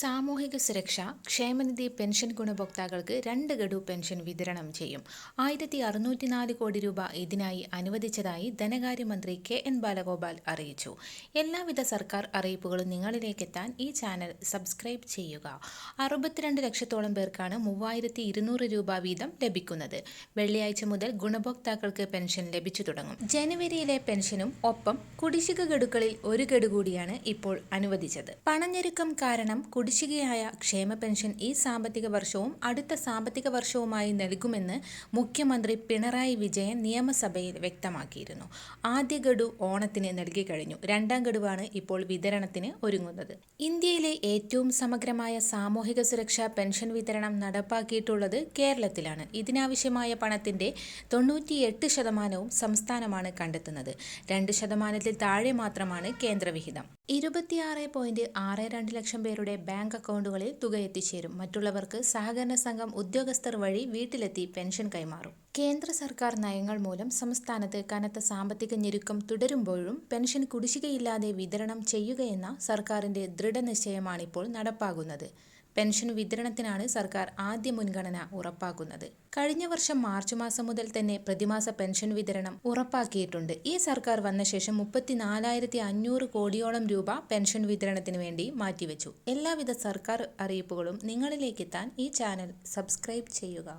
സാമൂഹിക സുരക്ഷ ക്ഷേമനിധി പെൻഷൻ ഗുണഭോക്താക്കൾക്ക് രണ്ട് ഗഡു പെൻഷൻ വിതരണം ചെയ്യും. ആയിരത്തി അറുന്നൂറ്റിനാല് കോടി രൂപ ഇതിനായി അനുവദിച്ചതായി ധനകാര്യമന്ത്രി കെ എൻ ബാലഗോപാൽ അറിയിച്ചു. എല്ലാവിധ സർക്കാർ അറിയിപ്പുകളും നിങ്ങളിലേക്ക് എത്താൻ ഈ ചാനൽ സബ്സ്ക്രൈബ് ചെയ്യുക. അറുപത്തിരണ്ട് ലക്ഷത്തോളം പേർക്കാണ് മൂവായിരത്തി ഇരുന്നൂറ് രൂപ വീതം ലഭിക്കുന്നത്. വെള്ളിയാഴ്ച മുതൽ ഗുണഭോക്താക്കൾക്ക് പെൻഷൻ ലഭിച്ചു തുടങ്ങും. ജനുവരിയിലെ പെൻഷനും ഒപ്പം കുടിശ്ശിക ഗഡുക്കളിൽ ഒരു ഗഡു കൂടിയാണ് ഇപ്പോൾ അനുവദിച്ചത്. പണഞ്ഞെരുക്കം കാരണം കുടിശ്ശികയായ ക്ഷേമ പെൻഷൻ ഈ സാമ്പത്തിക വർഷവും അടുത്ത സാമ്പത്തിക വർഷവുമായി നൽകുമെന്ന് മുഖ്യമന്ത്രി പിണറായി വിജയൻ നിയമസഭയിൽ വ്യക്തമാക്കിയിരുന്നു. ആദ്യ ഗഡു ഓണത്തിന് നൽകി കഴിഞ്ഞു. രണ്ടാം ഗഡുവാണ് ഇപ്പോൾ വിതരണത്തിന് ഒരുങ്ങുന്നത്. ഇന്ത്യയിലെ ഏറ്റവും സമഗ്രമായ സാമൂഹിക സുരക്ഷാ പെൻഷൻ വിതരണം നടപ്പാക്കിയിട്ടുള്ളത് കേരളത്തിലാണ്. ഇതിനാവശ്യമായ പണത്തിന്റെ തൊണ്ണൂറ്റിയെട്ട് ശതമാനവും സംസ്ഥാനമാണ് കണ്ടെത്തുന്നത്. രണ്ട് ശതമാനത്തിൽ താഴെ മാത്രമാണ് കേന്ദ്രവിഹിതം. ഇരുപത്തിയാറ് പോയിന്റ് ആറ് രണ്ട് ലക്ഷം പേരുടെ ബാങ്ക് അക്കൗണ്ടുകളിൽ തുക എത്തിച്ചേരും. മറ്റുള്ളവർക്ക് സഹകരണ സംഘം ഉദ്യോഗസ്ഥർ വഴി വീട്ടിലെത്തി പെൻഷൻ കൈമാറും. കേന്ദ്ര സർക്കാർ നയങ്ങൾ മൂലം സംസ്ഥാനത്ത് കനത്ത സാമ്പത്തിക ഞെരുക്കം തുടരുമ്പോഴും പെൻഷൻ കുടിശ്ശികയില്ലാതെ വിതരണം ചെയ്യുകയെന്ന സർക്കാരിന്റെ ദൃഢനിശ്ചയമാണിപ്പോൾ നടപ്പാകുന്നത് പെൻഷൻ വിതരണത്തിനാണ് സർക്കാർ ആദ്യ മുൻഗണന ഉറപ്പാക്കുന്നത്. കഴിഞ്ഞ വർഷം മാർച്ച് മാസം മുതൽ തന്നെ പ്രതിമാസ പെൻഷൻ വിതരണം ഉറപ്പാക്കിയിട്ടുണ്ട്. ഈ സർക്കാർ വന്ന ശേഷം മുപ്പത്തിനാലായിരത്തി അഞ്ഞൂറ് കോടിയോളം രൂപ പെൻഷൻ വിതരണത്തിന് വേണ്ടി മാറ്റിവെച്ചു. എല്ലാവിധ സർക്കാർ അറിയിപ്പുകളും നിങ്ങളിലേക്ക് എത്താൻ ഈ ചാനൽ സബ്സ്ക്രൈബ് ചെയ്യുക.